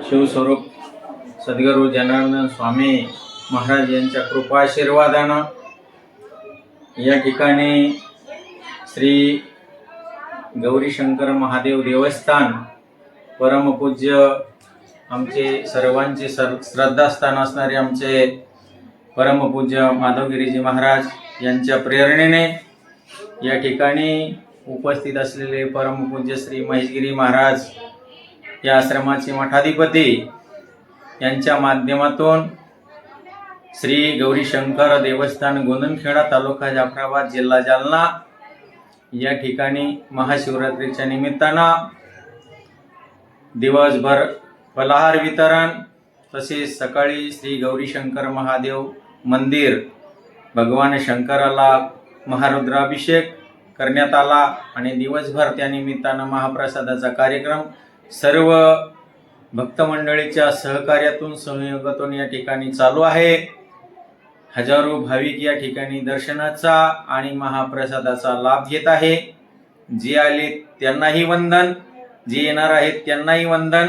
शिवस्वरूप सद्गुरू जनार्दन स्वामी महाराज यांच्या कृपाशीर्वादानं या ठिकाणी श्री गौरीशंकर महादेव देवस्थान परमपूज्य आमचे सर्वांचे सर श्रद्धास्थान असणारे आमचे परमपूज्य माधवगिरीजी महाराज यांच्या प्रेरणेने या ठिकाणी उपस्थित असलेले परमपूज्य श्री महेशगिरी महाराज या आश्रमाचे मठाधिपती यांच्या माध्यमातून श्री गौरीशंकर देवस्थान गोंदनखेडा तालुका जाफराबाद जिल्हा जालना या ठिकाणी महाशिवरात्रीच्या निमित्तानं दिवसभर फलाहार वितरण तसेच सकाळी श्री गौरीशंकर महादेव मंदिर भगवान शंकराला महारुद्राभिषेक करण्यात आला आणि दिवसभर त्या निमित्तानं महाप्रसादाचा कार्यक्रम सर्व भक्तमंडळीच्या सहकार्यातून संयोगातून या ठिकाणी चालू आहे. हजारो भाविक या ठिकाणी दर्शनाचा आणि महाप्रसादाचा लाभ घेत आहे. जे आले त्यांनाही वंदन जे येणार आहेत त्यांनाही वंदन.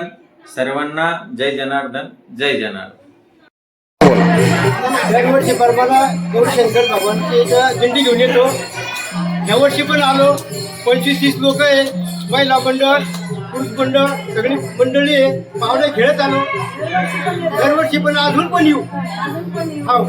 सर्वांना जय जनार्दन जय जनार्दन. दरवर्षी परमाला गौरशंकर भगवानची झेंडी घेऊन येतो. यावर्षी पण आलो. पंचवीस तीस लोक आहे. महिला मंडळ पुरुष मंडळ सगळी मंडळी पाहुणे खेळत आलो. दरवर्षी पण अजून पण येऊ. हो